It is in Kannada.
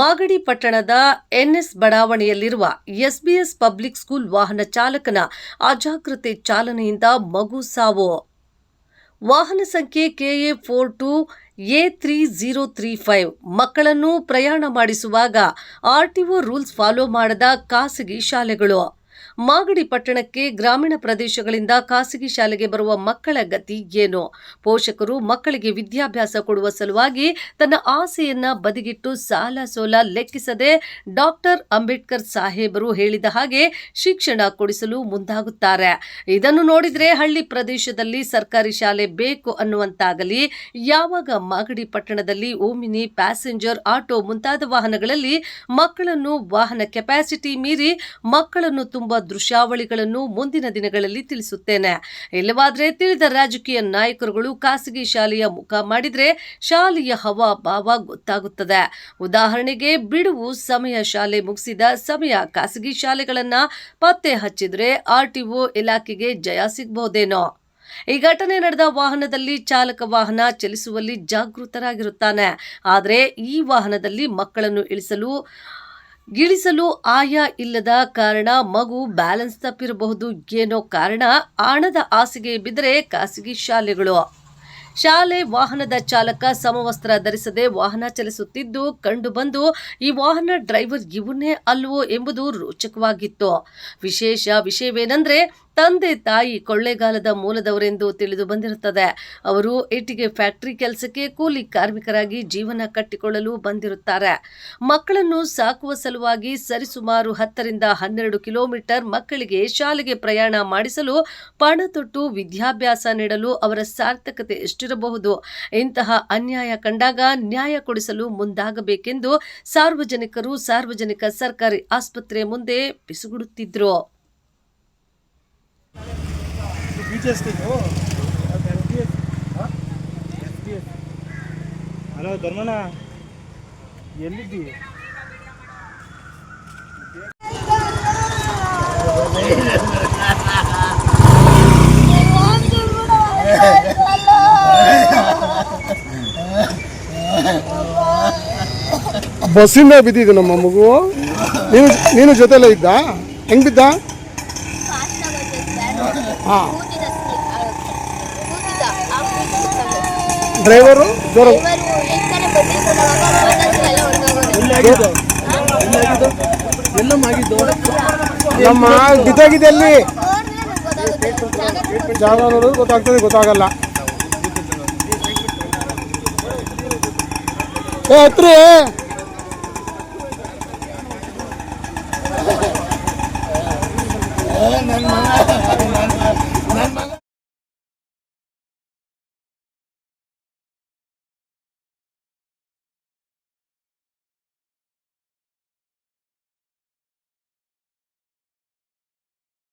ಮಾಗಡಿ ಪಟ್ಟಣದ ಎನ್ಎಸ್ ಬಡಾವಣೆಯಲ್ಲಿರುವ ಎಸ್ಬಿಎಸ್ ಪಬ್ಲಿಕ್ ಸ್ಕೂಲ್ ವಾಹನ ಚಾಲಕನ ಅಜಾಗ್ರತೆ ಚಾಲನೆಯಿಂದ ಮಗು ಸಾವು. ವಾಹನ ಸಂಖ್ಯೆ KA four two A three zero three five. ಮಕ್ಕಳನ್ನು ಪ್ರಯಾಣ ಮಾಡಿಸುವಾಗ ಆರ್ಟಿಒ ರೂಲ್ಸ್ ಫಾಲೋ ಮಾಡದ ಖಾಸಗಿ ಶಾಲೆಗಳು. ಮಾಗಡಿ ಪಟ್ಟಣಕ್ಕೆ ಗ್ರಾಮೀಣ ಪ್ರದೇಶಗಳಿಂದ ಖಾಸಗಿ ಶಾಲೆಗೆ ಬರುವ ಮಕ್ಕಳ ಗತಿ ಏನು? ಪೋಷಕರು ಮಕ್ಕಳಿಗೆ ವಿದ್ಯಾಭ್ಯಾಸ ಕೊಡುವ ಸಲುವಾಗಿ ತನ್ನ ಆಸೆಯನ್ನ ಬದಿಗಿಟ್ಟು ಸಾಲ ಸೋಲ ಲೆಕ್ಕಿಸದೆ ಡಾಕ್ಟರ್ ಅಂಬೇಡ್ಕರ್ ಸಾಹೇಬರು ಹೇಳಿದ ಹಾಗೆ ಶಿಕ್ಷಣ ಕೊಡಿಸಲು ಮುಂದಾಗುತ್ತಾರೆ. ಇದನ್ನು ನೋಡಿದ್ರೆ ಹಳ್ಳಿ ಪ್ರದೇಶದಲ್ಲಿ ಸರ್ಕಾರಿ ಶಾಲೆ ಬೇಕು ಅನ್ನುವಂತಾಗಲಿ, ಯಾವಾಗ ಮಾಗಡಿ ಪಟ್ಟಣದಲ್ಲಿ ಓಮಿನಿ, ಪ್ಯಾಸೆಂಜರ್, ಆಟೋ ಮುಂತಾದ ವಾಹನಗಳಲ್ಲಿ ಮಕ್ಕಳನ್ನು ವಾಹನ ಕೆಪಾಸಿಟಿ ಮೀರಿ ಮಕ್ಕಳನ್ನು ತುಂಬಾ ದೃಶ್ಯಾವಳಿಗಳನ್ನು ಮುಂದಿನ ದಿನಗಳಲ್ಲಿ ತಿಳಿಸುತ್ತೇನೆ. ಇಲ್ಲವಾದ್ರೆ ತಿಳಿದ ರಾಜಕೀಯ ನಾಯಕರುಗಳು ಖಾಸಗಿ ಶಾಲೆಯ ಮುಖ ಮಾಡಿದರೆ ಶಾಲೆಯ ಹವಾಭಾವ ಗೊತ್ತಾಗುತ್ತದೆ. ಉದಾಹರಣೆಗೆ, ಬಿಡುವು ಸಮಯ ಶಾಲೆ ಮುಗಿಸಿದ ಸಮಯ ಖಾಸಗಿ ಶಾಲೆಗಳನ್ನು ಪತ್ತೆ ಹಚ್ಚಿದ್ರೆ ಆರ್ಟಿಒ ಇಲಾಖೆಗೆ ಜಯ ಸಿಗಬಹುದೇನೋ ಈ ಘಟನೆ ನಡೆದ ವಾಹನದಲ್ಲಿ ಚಾಲಕ ವಾಹನ ಚಲಿಸುವಲ್ಲಿ ಜಾಗೃತರಾಗಿರುತ್ತಾನೆ. ಆದರೆ ಈ ವಾಹನದಲ್ಲಿ ಮಕ್ಕಳನ್ನು ಇಳಿಸಲು ಇಳಿಸಲು ಆಯ ಇಲ್ಲದ ಕಾರಣ ಮಗು ಬ್ಯಾಲೆನ್ಸ್ ತಪ್ಪಿರಬಹುದು ಏನೋ ಕಾರಣ ಹಣದ ಆಸೆಗೆ ಬಿದ್ದರೆ ಖಾಸಗಿ ಶಾಲೆಗಳು. ಶಾಲೆ ವಾಹನದ ಚಾಲಕ ಸಮವಸ್ತ್ರ ಧರಿಸದೆ ವಾಹನ ಚಲಿಸುತ್ತಿದ್ದು ಕಂಡು ಬಂದು, ಈ ವಾಹನ ಡ್ರೈವರ್ ಇವನ್ನೇ ಅಲ್ವೋ ಎಂಬುದು ರೋಚಕವಾಗಿತ್ತು. ವಿಶೇಷ ವಿಷಯವೇನೆಂದ್ರೆ ತಂದೆ ತಾಯಿ ಕೊಳ್ಳೇಗಾಲದ ಮೂಲದವರೆಂದು ತಿಳಿದು ಬಂದಿರುತ್ತದೆ. ಅವರು ಇಟ್ಟಿಗೆ ಫ್ಯಾಕ್ಟರಿ ಕೆಲಸಕ್ಕೆ ಕೂಲಿ ಕಾರ್ಮಿಕರಾಗಿ ಜೀವನ ಕಟ್ಟಿಕೊಳ್ಳಲು ಬಂದಿರುತ್ತಾರೆ. ಮಕ್ಕಳನ್ನು ಸಾಕುವ ಸಲುವಾಗಿ ಸರಿಸುಮಾರು ಹತ್ತರಿಂದ ಹನ್ನೆರಡು ಕಿಲೋಮೀಟರ್ ಮಕ್ಕಳಿಗೆ ಶಾಲೆಗೆ ಪ್ರಯಾಣ ಮಾಡಿಸಲು ಪಣ ತೊಟ್ಟು ವಿದ್ಯಾಭ್ಯಾಸ ನೀಡಲು ಅವರ ಸಾರ್ಥಕತೆ ಎಷ್ಟಿರಬಹುದು? ಇಂತಹ ಅನ್ಯಾಯ ಕಂಡಾಗ ನ್ಯಾಯ ಕೊಡಿಸಲು ಮುಂದಾಗಬೇಕೆಂದು ಸಾರ್ವಜನಿಕರು ಸಾರ್ವಜನಿಕ ಸರ್ಕಾರಿ ಆಸ್ಪತ್ರೆ ಮುಂದೆ ಪಿಸುಗುಡುತ್ತಿದ್ರು ಹಲೋ ಧರ್ಮಣ್ಣ ಎಲ್ಲಿದ್ದಿ ಬಸ್ಸಿಂದ ಬಿದ್ದಿದ್ದು ನಮ್ಮ ಮಗು ನೀನು ನೀನು ಜೊತೆಲೇ ಇದ್ದ ಹೆಂಗ್ ಬಿದ್ದ ಹಾ ಡ್ರೈವರು ನಮ್ಮ ಬಿದ್ದಾಗಿದೆ ಅಲ್ಲಿ ಜಾಗ ನೋಡೋದು ಗೊತ್ತಾಗ್ತದೆ ಗೊತ್ತಾಗಲ್ಲ. ಏ ಹತ್ರಿ. ನನ್ನ